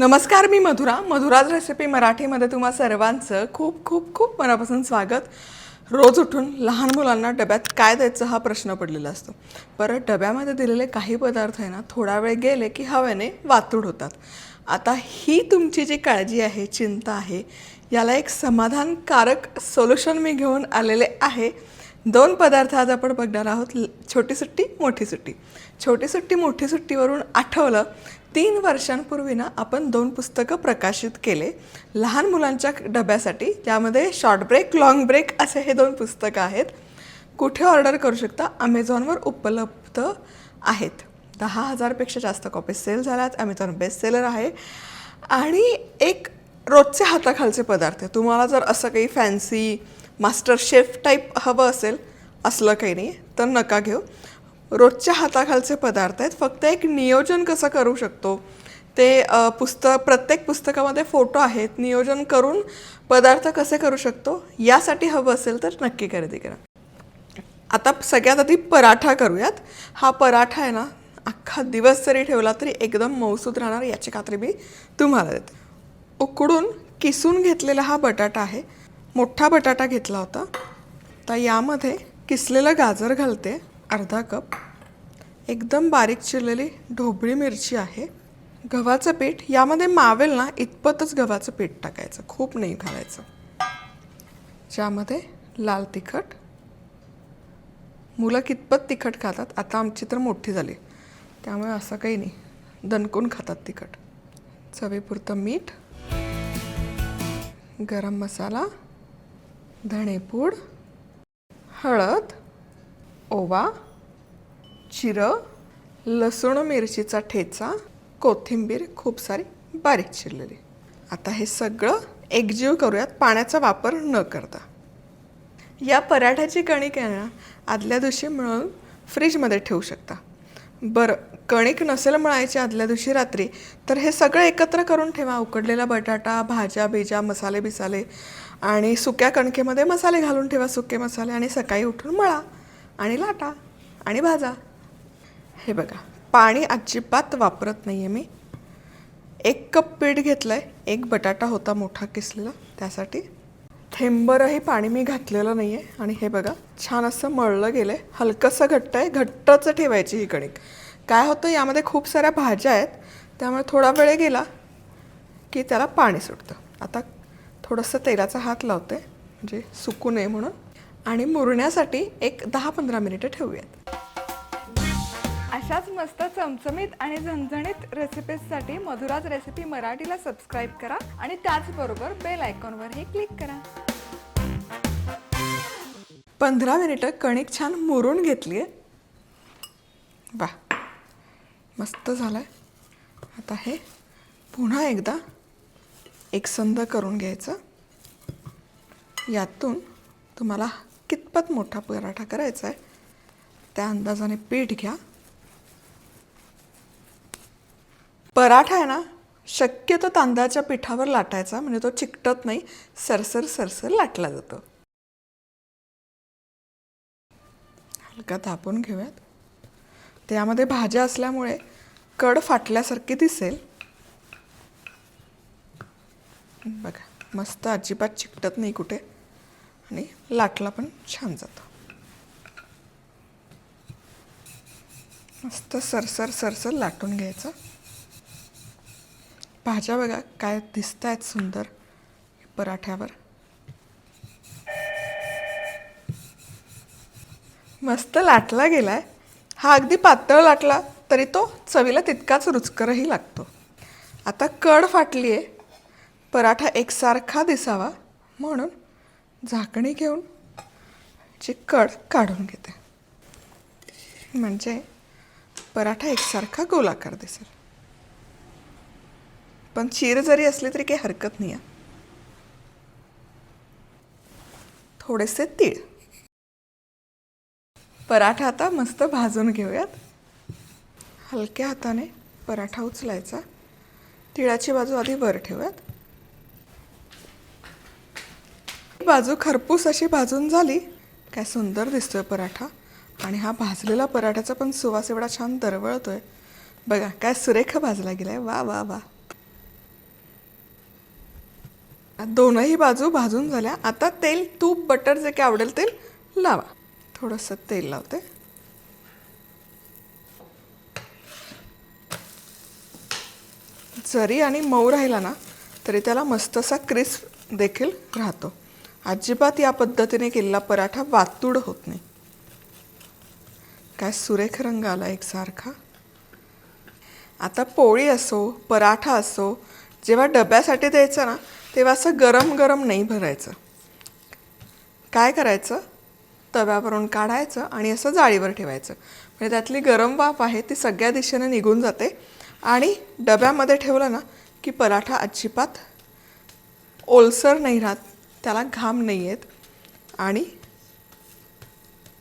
नमस्कार मी मधुरा. मधुराज रेसिपी मराठीमध्ये तुम्हा सर्वांचं खूप खूप खूप मनापासून स्वागत. रोज उठून लहान मुलांना डब्यात काय द्यायचं हा प्रश्न पडलेला असतो. परत डब्यामध्ये दिलेले काही पदार्थ आहे ना थोडा वेळ गेले की हवेने वातूड होतात. आता ही तुमची जी काळजी आहे चिंता आहे याला एक समाधानकारक सोल्युशन मी घेऊन आलेले आहे. दोन पदार्थ आज आपण बघणार आहोत. छोटी सुट्टी मोठी सुट्टी. छोटी सुट्टी मोठी सुट्टीवरून आठवलं तीन वर्षांपूर्वी ना आपण दोन पुस्तकं प्रकाशित केले लहान मुलांच्या डब्यासाठी ज्यामध्ये शॉर्ट ब्रेक लॉंग ब्रेक असे हे दोन पुस्तकं आहेत. कुठे ऑर्डर करू शकता? अमेझॉनवर उपलब्ध आहेत. दहा हजारपेक्षा जास्त कॉपी सेल झाल्यात. अमेझॉन बेस्ट सेलर आहे. आणि एक रोजचे हाताखालचे पदार्थ. आहे तुम्हाला जर असं काही फॅन्सी मास्टर शेफ टाईप हवं असेल असलं काही नाही तर नका घेऊ. रोजच्या हाताखालचे पदार्थ आहेत फक्त एक नियोजन कसं करू शकतो? ते पुस्तक प्रत्येक पुस्तकामध्ये फोटो आहेत नियोजन करून पदार्थ कसे करू शकतो? यासाठी हवं असेल तर नक्की खरेदी करा. आता सगळ्यात आधी पराठा करूयात. हा पराठा आहे ना अख्खा दिवस जरी ठेवला तरी एकदम मौसूद राहणार याची खात्री मी तुम्हाला देते. उकडून किसून घेतलेला हा बटाटा आहे. मोठा बटाटा घेतला होता. तर यामध्ये किसलेलं गाजर घालते अर्धा कप. एकदम बारीक चिरलेली ढोबळी मिरची आहे. गव्हाचं पीठ यामध्ये मावेल ना इतपतच गव्हाचं पीठ टाकायचं खूप नाही घालायचं. ज्यामध्ये लाल तिखट. मुलं कितपत तिखट खातात आता आमची तर मोठी झाली. त्यामुळे असं काही नाही दणकून खातात तिखट. चवीपुरतं मीठ गरम मसाला धणेपूड हळद ओवा जिरं लसूण मिरचीचा ठेचा कोथिंबीर खूप सारी बारीक चिरलेली. आता हे सगळं एकजीव करूयात पाण्याचा वापर न करता. या पराठ्याची कणिक आहे ना आदल्या दिवशी मिळून फ्रीजमध्ये ठेवू शकता. बरं कणिक नसेल मळायची आदल्या दिवशी रात्री तर हे सगळं एकत्र करून ठेवा. उकडलेला बटाटा भाज्या बिजा मसाले बिसाले आणि सुक्या कणकेमध्ये मसाले घालून ठेवा. सुके मसाले आणि सकाळी उठून मळा आणि लाटा आणि भाजा. हे बघा पाणी अजिबात वापरत नाही आहे मी. एक कप पीठ घेतलं आहे एक बटाटा होता मोठा किसलेला त्यासाठी थेंबरही पाणी मी घातलेलं नाही आहे आणि हे बघा छान असं मळलं गेलं आहे हलकंसं घट्ट आहे घट्टच ठेवायची ही कणिक. काय होतं यामध्ये खूप साऱ्या भाज्या आहेत. त्यामुळे थोडा वेळ गेला की त्याला पाणी सुटतं. आता थोडंसं तेलाचा हात लावते म्हणजे सुकू नये म्हणून. आणि मुरण्यासाठी एक दहा पंधरा मिनिटं ठेवूयात. अशाच मस्त चमचमीत आणि झणझणीत रेसिपीजसाठी मधुराज रेसिपी मराठीला सबस्क्राईब करा आणि त्याचबरोबर बेल आयकॉनवरही क्लिक करा. पंधरा मिनिटं कणिक छान मुरून घेतली आहे वा मस्त झालं आहे आता हे पुन्हा एकदा एकसंध करून घ्यायचं. यातून तुम्हाला कितपत मोठा पराठा करायचा आहे त्या अंदाजाने पीठ घ्या. पराठा आहे ना शक्यतो तांदळाच्या पिठावर लाटायचा म्हणजे तो चिकटत नाही सरसर सरसर लाटला जातो. हलका तापून घेऊयात. त्यामध्ये भाज्या असल्यामुळे कड फाटल्यासारखी दिसेल. बघा मस्त अजिबात चिकटत नाही कुठे आणि लाटला पण छान जातो. मस्त सरसर सरसर लाटून घ्यायचं. भाज्या बघा काय दिसत आहेत सुंदर पराठ्यावर. मस्त लाटला गेलाय. हा अगदी पातळ लाटला तरी तो चवीला तितकाच रुचकरही लागतो. आता कड फाटली आहे पराठा एकसारखा दिसावा म्हणून झाकणी घेऊन ची कड काढून घेते. म्हणजे पराठा एकसारखा गोलाकार दिसेल. पण चीर जरी असली तरी काही हरकत नाही आहे थोडेसे तीळ. पराठा आता मस्त भाजून घेऊयात. हलक्या हाताने पराठा उचलायचा. तिळाची बाजू आधी वर ठेवूयात. बाजू खरपूस अशी भाजून झाली काय सुंदर दिसतोय पराठा. आणि हा भाजलेला पराठ्याचा पण सुवास एवढा छान दरवळतोय. बघा काय सुरेख भाजला गेलाय. वा वा वा. दोनही बाजू भाजून झाल्या. आता तेल तूप बटर जे काय आवडेल तेल लावा. थोडंसं तेल लावते. जरी आणि मऊ राहिला ना तरी त्याला मस्त असा क्रिस्प देखील राहतो. अजिबात या पद्धतीने केलेला पराठा वातूड होत नाही. काय सुरेख रंग आला एकसारखा. आता पोळी असो पराठा असो जेव्हा डब्यासाठी द्यायचं ना तेव्हा असं गरम गरम नाही भरायचं. काय करायचं? तव्यावरून काढायचं आणि असं जाळीवर ठेवायचं. म्हणजे त्यातली गरम वाफ आहे ती सगळ्या दिशेने निघून जाते. आणि डब्यामध्ये ठेवलं ना की पराठा अजिबात ओलसर नाही राहत. त्याला घाम नाही येत. आणि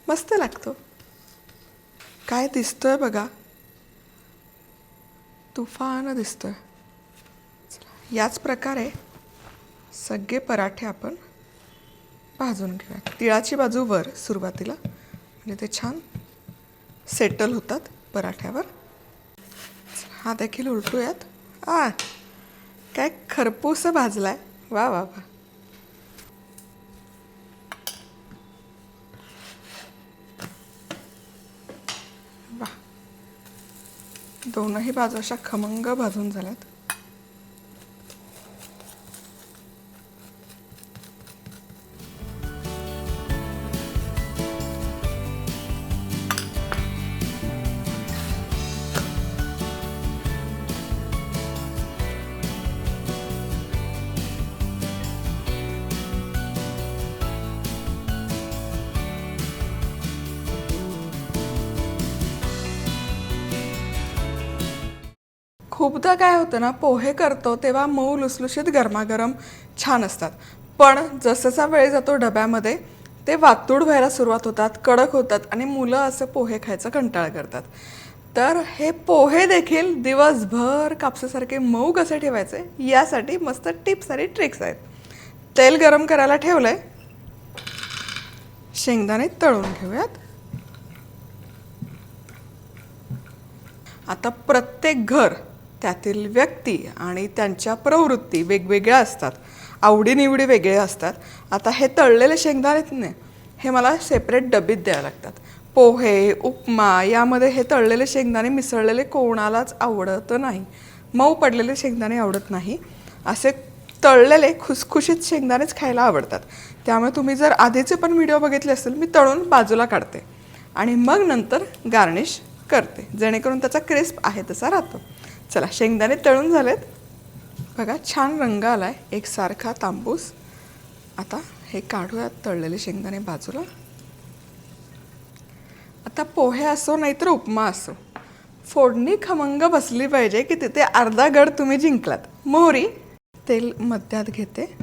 मस्त लागतो. काय दिसतोय बघा. तुफान दिसतोय. याच प्रकारे सगळे पराठे आपण भाजून घेऊया तिळाची बाजू वर सुरुवातीला. म्हणजे ते छान सेटल होतात पराठ्यावर. हा देखील उलटूयात. आ काय खरपूस भाजला वा वा वा. वा. दोनही बाजू अशा खमंग भाजून झाल्यात. खूपदा काय होतं ना पोहे करतो तेव्हा मऊ लुसलुशीत गरमागरम छान असतात. पण जसजसा वेळ जातो डब्यामध्ये ते वातूड व्हायला सुरुवात होतात कडक होतात आणि मुलं असं पोहे खायचं कंटाळा करतात. तर हे पोहे देखील दिवसभर कापसासारखे मऊ कसे ठेवायचे यासाठी मस्त टिप्स आणि ट्रिक्स आहेत. तेल गरम करायला ठेवलंय. शेंगदाणे तळून घेऊयात. आता प्रत्येक घर त्यातील व्यक्ती आणि त्यांच्या प्रवृत्ती वेगवेगळ्या असतात. आवडीनिवडी वेगळे असतात. आता हे तळलेले शेंगदाणे नाही हे मला सेपरेट डबीत द्यावे लागतात. पोहे उपमा यामध्ये हे तळलेले शेंगदाणे मिसळलेले कोणालाच आवडत नाही. मऊ पडलेले शेंगदाणे आवडत नाही. असे तळलेले खुसखुशीत शेंगदाणेच खायला आवडतात. त्यामुळे तुम्ही जर आधीचे पण व्हिडिओ बघितले असेल मी तळून बाजूला काढते. आणि मग नंतर गार्निश करते जेणेकरून त्याचा क्रिस्प आहे तसा राहतो. चला शेंगदाणे तळून झालेत. बघा छान रंग आला आहे एकसारखा तांबूस. आता हे काढूयात तळलेले शेंगदाणे बाजूला. आता पोहे असो नाहीतर उपमा असो. फोडणी खमंग बसली पाहिजे की तिथे अर्धा गड तुम्ही जिंकलात. मोहरी तेल मध्यात घेते.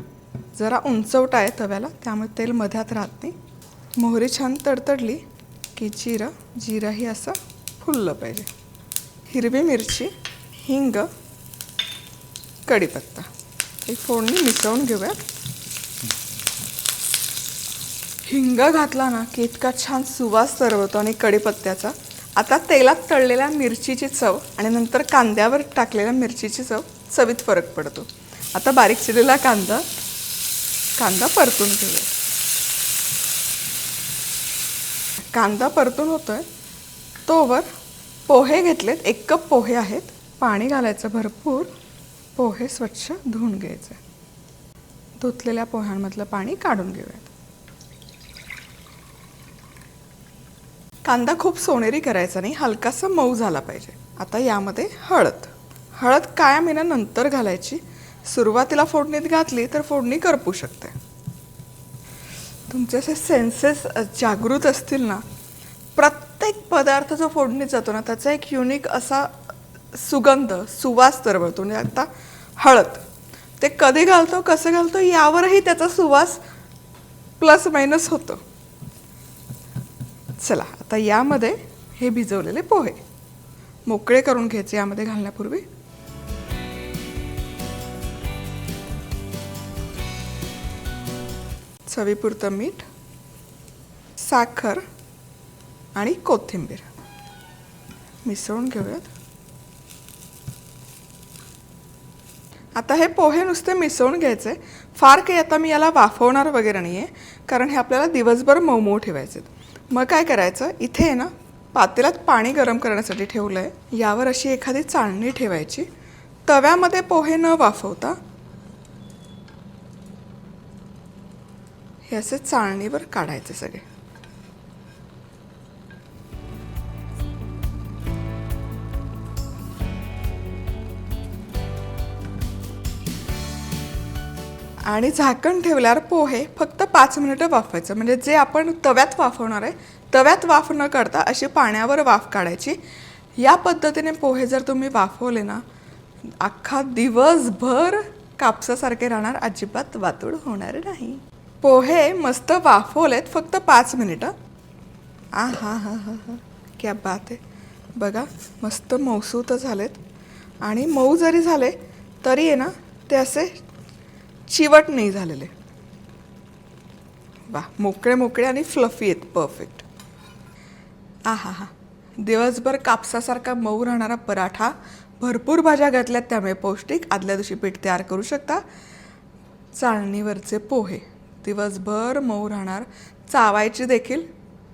जरा उंचवट आहे तव्याला त्यामुळे तेल मध्यात राहत नाही. मोहरी छान तडतडली की जिरं जिरंही असं फुललं पाहिजे. हिरवी मिरची. हिंग कढीपत्ता. ही फोडणी मिसळून घेऊयात हिंग घातला ना की इतका छान सुवास सरवतो आणि कढीपत्त्याचा. आता तेलात तळलेल्या मिरचीची चव आणि नंतर कांद्यावर टाकलेल्या मिरचीची चव चवीत फरक पडतो. आता बारीक चिरलेला कांदा कांदा परतून घेऊया. कांदा परतून होतोय. तोवर पोहे घेतलेत. एक कप पोहे आहेत. पाणी घालायचं भरपूर पोहे स्वच्छ धुवून घ्यायचे. धुतलेल्या पोह्यांमधलं पाणी काढून घेऊयात. कांदा खूप सोनेरी करायचा नाही हलकासा मऊ झाला पाहिजे. आता यामध्ये हळद. हळद कायम येणं नंतर घालायची. सुरुवातीला फोडणीत घातली तर फोडणी करपू शकते. तुमचे असे सेन्सेस जागृत असतील ना प्रत्येक पदार्थ जो फोडणीत जातो ना त्याचा एक युनिक असा सुगंध सुवास दरवळतो म्हणजे आता हळद. ते कधी घालतो कसं घालतो यावरही त्याचा सुवास प्लस मायनस होतो. चला आता यामध्ये हे भिजवलेले पोहे. मोकळे करून घ्यायचे यामध्ये घालण्यापूर्वी. चवीपुरतं मीठ साखर आणि कोथिंबीर. मिसळून घेऊयात. आता हे पोहे नुसते मिसळून घ्यायचे. फार काही आता मी याला वाफवणार वगैरे नाही आहे कारण हे आपल्याला दिवसभर मऊ ठेवायचे मग काय करायचं? इथे आहे ना पातेलात पाणी गरम करण्यासाठी ठेवलं आहे यावर अशी एखादी चाळणी ठेवायची. तव्यामध्ये पोहे न वाफवता हे असे चाळणीवर काढायचे सगळे. आणि झाकण ठेवल्यावर पोहे फक्त पाच मिनिटं वाफवायचं. म्हणजे जे आपण तव्यात वाफवणार आहे तव्यात वाफ न करता अशी पाण्यावर वाफ काढायची. या पद्धतीने पोहे जर तुम्ही वाफवले ना अख्खा दिवसभर कापसासारखे राहणार अजिबात वातूड होणार नाही. पोहे मस्त वाफवलेत फक्त पाच मिनिटं. आ हा हा हा हा. क्या बात आहे. बघा मस्त मौसूत झालेत. आणि मऊ जरी झाले तरी आहे ना ते असे चिवट नाही झालेले. वा मोकळे मोकळे आणि फ्लफी आहेत परफेक्ट आ हा हा दिवसभर कापसासारखा मऊ राहणारा पराठा भरपूर भाज्या घातल्यात त्यामुळे पौष्टिक आदल्या दिवशी पीठ तयार करू शकता. चाळणीवरचे पोहे दिवसभर मऊ राहणार चावायची देखील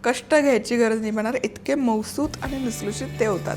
कष्ट घ्यायची गरज नाही पडणार इतके मौसूत आणि लुसलुशीत ते होतात.